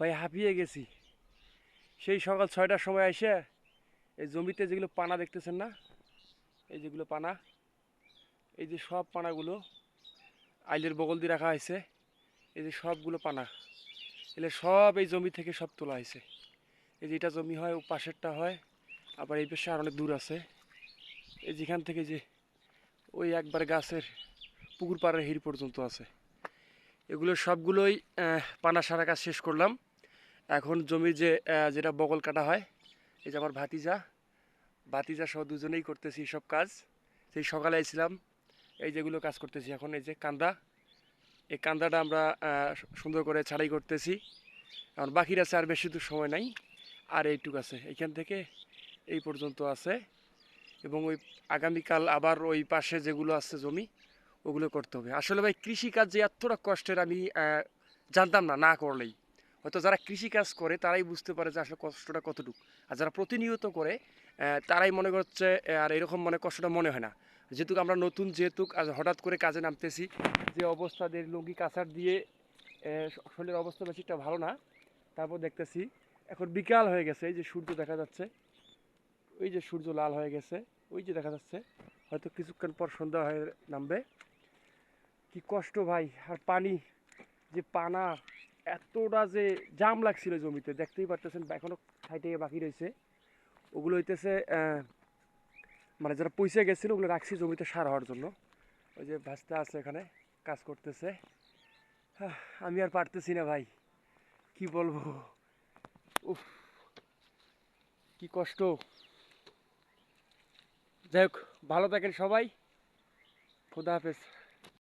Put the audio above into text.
ভাই, হাঁপিয়ে গেছি। সেই সকাল ছয়টার সময় এসে এই জমিতে যেগুলো পানা দেখতেছেন না, এই যেগুলো পানা, এই যে সব পানাগুলো আইলের বগল দিয়ে রাখা হয়েছে, এই যে সবগুলো পানা, এলে সব এই জমি থেকে সব তোলা হয়েছে। এই যে এটা জমি হয়, ও পাশেরটা হয়, আবার এই পাশে আর অনেক দূর আছে। এই যেখান থেকে যে ওই একবার গাছের পুকুর পাড়ের হির পর্যন্ত আছে। এগুলো সবগুলোই পানা সারা কাজ শেষ করলাম। এখন জমির যে যেটা বগল কাটা হয়, এই যে আমার ভাতিজা ভাতিজা সহ দুজনেই করতেছি সব কাজ। সেই সকালে আইছিলাম, এই যেগুলো কাজ করতেছি এখন, এই যে কান্দা। এই কান্দাটা আমরা সুন্দর করে ছাড়াই করতেছি। এখন বাকির আছে আর বেশি দূর সময় নাই, আর এইটুক আছে। এইখান থেকে এই পর্যন্ত আছে। এবং ওই আগামীকাল আবার ওই পাশে যেগুলো আছে জমি ওগুলো করতে হবে। আসলে ভাই, কৃষিকাজ যে এতটা কষ্টের আমি জানতাম না না করলেই। হয়তো যারা কৃষিকাজ করে, তারাই বুঝতে পারে যে আসলে কষ্টটা কতটুকু। আর যারা প্রতিনিয়ত করে তারাই মনে করছে আর এরকম মানে কষ্টটা মনে হয় না। যেহেতু আমরা নতুন, যেহেতু হঠাৎ করে কাজে নামতেছি, যে অবস্থা লুঙ্গি কাছার দিয়ে শরীরের অবস্থা বেশি একটা ভালো না, তারপর দেখতেছি, এখন বিকাল হয়ে গেছে, এই যে সূর্য দেখা যাচ্ছে, ওই যে সূর্য লাল হয়ে গেছে, ওই যে দেখা যাচ্ছে, হয়তো কিছুক্ষণ পর সন্ধ্যা হয়ে নামবে। কি কষ্ট ভাই, আর পানি, যে পানা, এতটা যে জাম লাগছিল জমিতে, দেখতেই পারতেছেন, এখনও সাইডে বাকি রয়েছে। ওগুলো হইতেছে মানে যারা পয়সা গেছিল, ওগুলো রাখছি জমিতে সার হওয়ার জন্য। ওই যে ভাস্তা আছে এখানে, কাজ করতেছে। আমি আর পারতেছি না ভাই, কি বলব? উফ, কি কষ্ট। যাই হোক, ভালো থাকেন সবাই। খোদা হাফেজ।